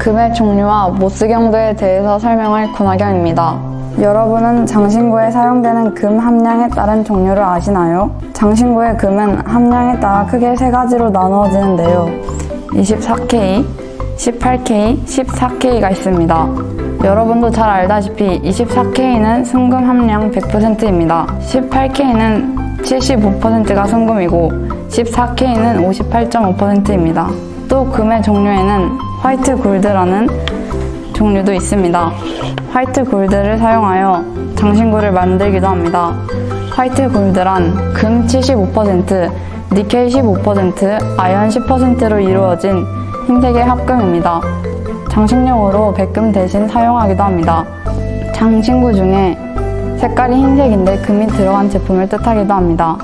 금의 종류와 모스경도에 대해서 설명할 군화경입니다. 여러분은 장신구에 사용되는 금 함량에 따른 종류를 아시나요? 장신구의 금은 함량에 따라 크게 세 가지로 나누어지는데요. 24K, 18K, 14K가 있습니다. 여러분도 잘 알다시피 24K는 순금 함량 100%입니다. 18K는 75%가 순금이고 14K는 58.5%입니다. 또 금의 종류에는 화이트 골드라는 종류도 있습니다. 화이트 골드를 사용하여 장신구를 만들기도 합니다. 화이트 골드란 금 75%, 니켈 15%, 아연 10%로 이루어진 흰색의 합금입니다. 장식용으로 백금 대신 사용하기도 합니다. 장신구 중에 색깔이 흰색인데 금이 들어간 제품을 뜻하기도 합니다.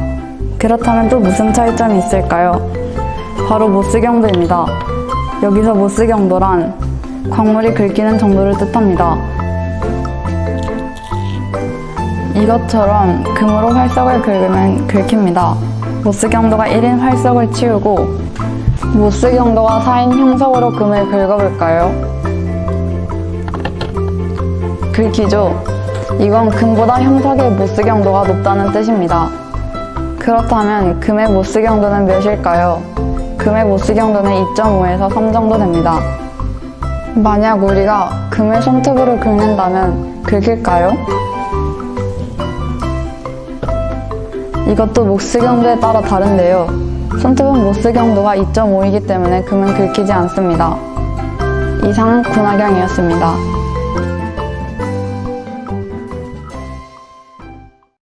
그렇다면 또 무슨 차이점이 있을까요? 바로 모스경도입니다. 여기서 모스경도란 광물이 긁히는 정도를 뜻합니다. 이것처럼 금으로 활석을 긁으면 긁힙니다. 모스경도가 1인 활석을 치우고 모스경도가 4인 형석으로 금을 긁어볼까요? 긁히죠? 이건 금보다 형석의 모스경도가 높다는 뜻입니다. 그렇다면 금의 모스경도는 몇일까요? 금의 모스경도는 2.5에서 3 정도 됩니다. 만약 우리가 금을 손톱으로 긁는다면 긁힐까요? 이것도 모스경도에 따라 다른데요. 손톱은 모스경도가 2.5이기 때문에 금은 긁히지 않습니다. 이상 군화경이었습니다.